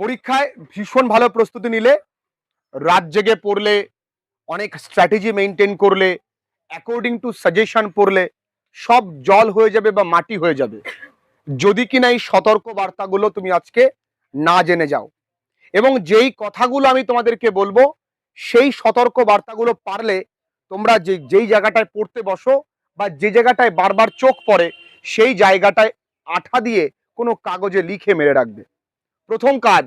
পরীক্ষায় ভীষণ ভালো প্রস্তুতি নিলে, রাত জেগে পড়লে, অনেক স্ট্র্যাটেজি মেনটেন করলে অ্যাকর্ডিং টু সাজেশন পড়লে, সব জল হয়ে যাবে বা মাটি হয়ে যাবে। যদি কিনা এই সতর্ক বার্তাগুলো তুমি আজকে না জেনে যাও। এবং যেই কথাগুলো আমি তোমাদেরকে বলব, সেই সতর্ক বার্তাগুলো পারলে তোমরা যে, যেই জায়গাটায় পড়তে বসো বা যে জায়গাটায় বারবার চোখ পড়ে, সেই জায়গাটায় আঠা দিয়ে কোনো কাগজে লিখে মেরে রাখবে। প্রথম কাজ,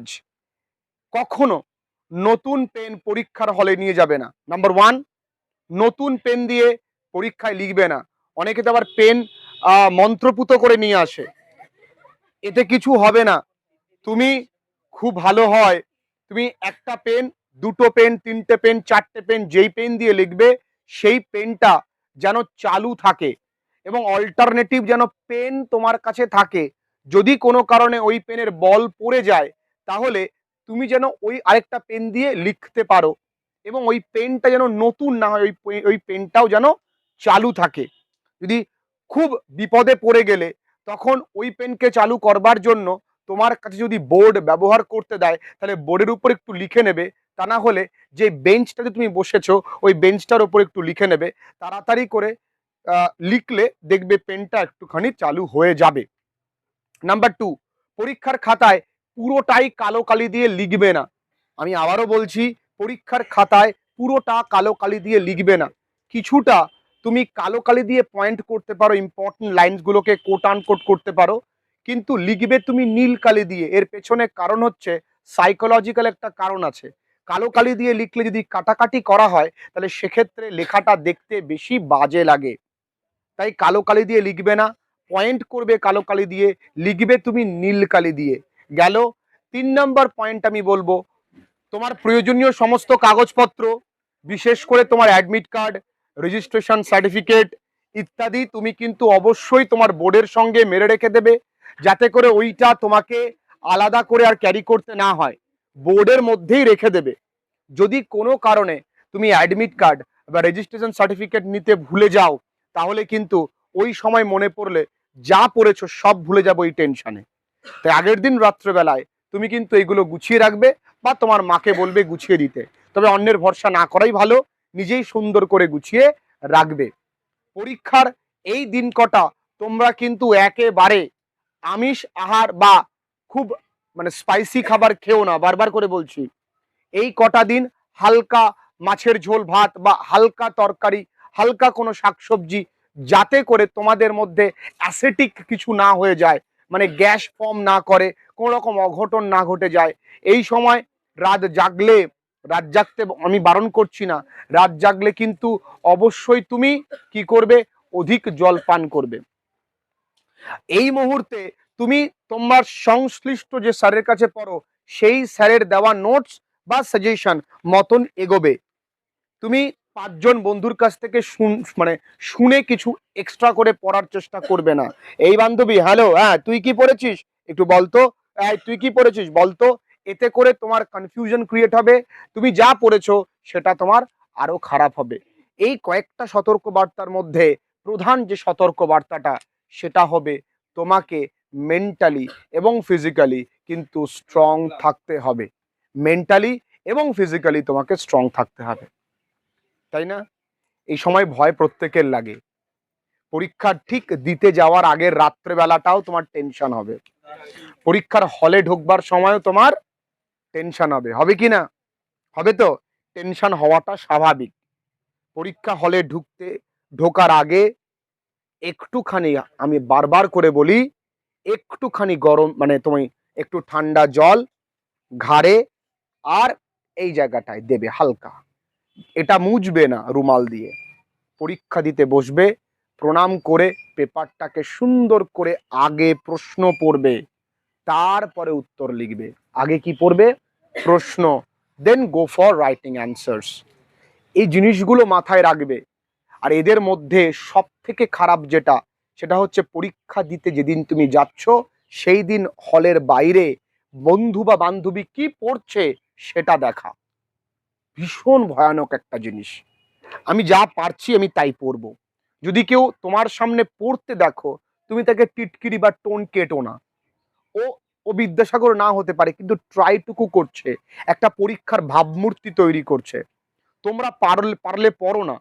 কখনো নতুন পেন পরীক্ষার হলে নিয়ে যাবে না। নাম্বার ওয়ান নতুন পেন দিয়ে পরীক্ষায় লিখবে না। অনেকে তো আবার পেন মন্ত্রপুত করে নিয়ে আসে। এতে কিছু হবে না। তুমি খুব ভালো হয়। তুমি একটা পেন দুটো পেন তিনটে পেন চারটে পেন যেই পেন দিয়ে লিখবে, সেই পেনটা যেন চালু থাকে এবং অল্টারনেটিভ যেন পেন তোমার কাছে থাকে। যদি কোনো কারণে ওই পেনের বল পড়ে যায়, তাহলে তুমি যেন ওই আরেকটা পেন দিয়ে লিখতে পারো এবং ওই পেনটা যেন নতুন না হয়, ওই ওই পেনটাও যেন চালু থাকে। যদি খুব বিপদে পড়ে গেলে তখন ওই পেনকে চালু করবার জন্য তোমার কাছে যদি বোর্ড ব্যবহার করতে দেয়, তাহলে বোর্ডের উপর একটু লিখে নেবে। তা না হলে যে বেঞ্চটাতে তুমি বসেছো, ওই বেঞ্চটার উপর একটু লিখে নেবে। তাড়াতাড়ি করে লিখলে দেখবে পেনটা একটুখানি চালু হয়ে যাবে। নাম্বার টু পরীক্ষার খাতায় পুরোটাই কালো কালি দিয়ে লিখবে না। আমি আবারও বলছি, পরীক্ষার খাতায় পুরোটা কালো কালি দিয়ে লিখবে না। কিছুটা তুমি কালো কালি দিয়ে পয়েন্ট করতে পারো ইম্পর্টেন্ট লাইনসগুলোকে কোট আন কোট করতে পারো, কিন্তু লিখবে তুমি নীল কালি দিয়ে। এর পেছনে কারণ হচ্ছে সাইকোলজিক্যাল একটা কারণ আছে। কালো কালি দিয়ে লিখলে যদি কাটাকাটি করা হয়, তাহলে সেক্ষেত্রে লেখাটা দেখতে বেশি বাজে লাগে। তাই কালো কালি দিয়ে লিখবে না পয়েন্ট করবে কালো কালি দিয়ে, লিখবে তুমি নীল কালি দিয়ে। গেল, তিন নম্বর পয়েন্ট আমি বলব। তোমার প্রয়োজনীয় সমস্ত কাগজপত্র, বিশেষ করে তোমার অ্যাডমিট কার্ড রেজিস্ট্রেশন সার্টিফিকেট ইত্যাদি তুমি কিন্তু অবশ্যই তোমার বোর্ডের সঙ্গে মেরে রেখে দেবে, যাতে করে ওইটা তোমাকে আলাদা করে আর ক্যারি করতে না হয়। বোর্ডের মধ্যেই রেখে দেবে। যদি কোনো কারণে তুমি অ্যাডমিট কার্ড বা রেজিস্ট্রেশন সার্টিফিকেট নিতে ভুলে যাও, তাহলে কিন্তু ওই সময় মনে পড়লে যা পড়েছো সব ভুলে যাব এই টেনশনে তাই আগের দিন রাত্রেবেলায় তুমি কিন্তু এগুলো গুছিয়ে রাখবে বা তোমার মাকে বলবে গুছিয়ে দিতে। তবে অন্যের ভরসা না করাই ভালো, নিজেই সুন্দর করে গুছিয়ে রাখবে। পরীক্ষার এই দিন কটা তোমরা কিন্তু একেবারে আমিষ আহার বা খুব মানে স্পাইসি খাবার খেও না, বারবার করে বলছি। এই কটা দিন হালকা মাছের ঝোল ভাত বা হালকা তরকারি, হালকা কোনো শাকসবজি যাতে করে তোমাদের মধ্যে অ্যাসেটিক কিছু না হয়ে যায় মানে গ্যাস ফর্ম না করে কোনো রকম অঘটন না ঘটে যায়। এই সময় রাত জাগলে রাত জাগতে আমি বারণ করছি না রাত জাগলে কিন্তু অবশ্যই তুমি কি করবে? অধিক জল পান করবে। এই মুহূর্তে তুমি তোমার সংশ্লিষ্ট যে স্যারের কাছে পড়ো সেই স্যারের দেওয়া নোটস বা সাজেশন মতন এগোবে। তুমি পাঁচজন বন্ধুর কাছ থেকে শুন মানে শুনে কিছু এক্সট্রা করে পড়ার চেষ্টা করবে না। এই বান্ধবী হ্যালো হ্যাঁ তুই কি পড়েছিস? একটু বলতো এই তুই কি পড়েছিস? বলতো এতে করে তোমার কনফিউশন ক্রিয়েট হবে। তুমি যা পড়েছো, সেটা তোমার আরও খারাপ হবে। এই কয়েকটা সতর্ক বার্তার মধ্যে প্রধান যে সতর্ক বার্তাটা সেটা হবে তোমাকে মেন্টালি এবং ফিজিক্যালি কিন্তু স্ট্রং থাকতে হবে। মেন্টালি এবং ফিজিক্যালি তোমাকে স্ট্রং থাকতে হবে। তাই না? এই সময় ভয় প্রত্যেকের লাগে। পরীক্ষা ঠিক দিতে যাওয়ার আগের রাত্রেবেলাটাও তোমার টেনশন হবে। পরীক্ষার হলে ঢুকবার সময়ও তোমার টেনশন হবে। হবে কি না? হবে তো? টেনশন হওয়াটা স্বাভাবিক। পরীক্ষা হলে ঢুকতে ঢোকার আগে একটুখানি আমি বারবার করে বলি একটুখানি গরম মানে তুমি একটু ঠান্ডা জল ঘাড়ে আর এই জায়গাটায় দেবে হালকা। এটা মুছবে না রুমাল দিয়ে। পরীক্ষা দিতে বসবে, প্রণাম করে পেপারটাকে সুন্দর করে আগে প্রশ্ন পড়বে, তারপরে উত্তর লিখবে। আগে কি পড়বে? প্রশ্ন then go for writing answers এই জিনিসগুলো মাথায় রাখবে। আর এদের মধ্যে সব থেকে খারাপ যেটা, সেটা হচ্ছে পরীক্ষা দিতে যেদিন তুমি যাচ্ছ, সেই দিন হলের বাইরে বন্ধু বা বান্ধবী কি পড়ছে সেটা দেখা। ভীষণ ভয়ানক একটা জিনিস। আমি যা পারছি আমি তাই পড়ব যদি কেউ তোমার সামনে পড়তে দেখো, তুমি তাকে টিটকিরি বা টোন কেটো না। ও ও বিদ্যাসাগর না হতে পারে, কিন্তু ট্রাইটুকু করছে। একটা পরীক্ষার ভাবমূর্তি তৈরি করছে। তোমরা পারলে পারলে পড়ো না।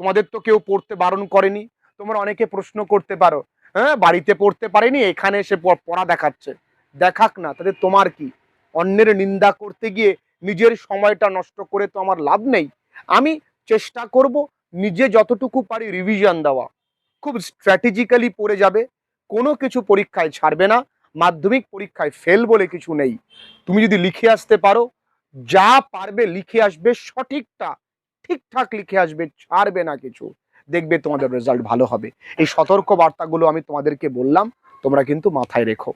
তোমাদের তো কেউ পড়তে বারণ করেনি। তোমরা অনেকে প্রশ্ন করতে পারো হ্যাঁ বাড়িতে পড়তে পারেনি, এখানে এসে পড়া দেখাচ্ছে। দেখাক না তাহলে তোমার কি? অন্যের নিন্দা করতে গিয়ে নিজের সময়টা নষ্ট করে তো আমার লাভ নেই। আমি চেষ্টা করব নিজে যতটুকু পারি রিভিশন দেওয়া। খুব স্ট্র্যাটেজিক্যালি পড়ে যাবে। কোনো কিছু পরীক্ষায় ছাড়বে না। মাধ্যমিক পরীক্ষায় ফেল বলে কিছু নেই। তুমি যদি লিখে আসতে পারো, যা পারবে লিখে আসবে সঠিকটা। ঠিকঠাক লিখে আসবে, ছাড়বে না কিছু। দেখবে তোমাদের রেজাল্ট ভালো হবে। এই সতর্ক বার্তাগুলো আমি তোমাদেরকে বললাম, তোমরা কিন্তু মাথায় রেখো।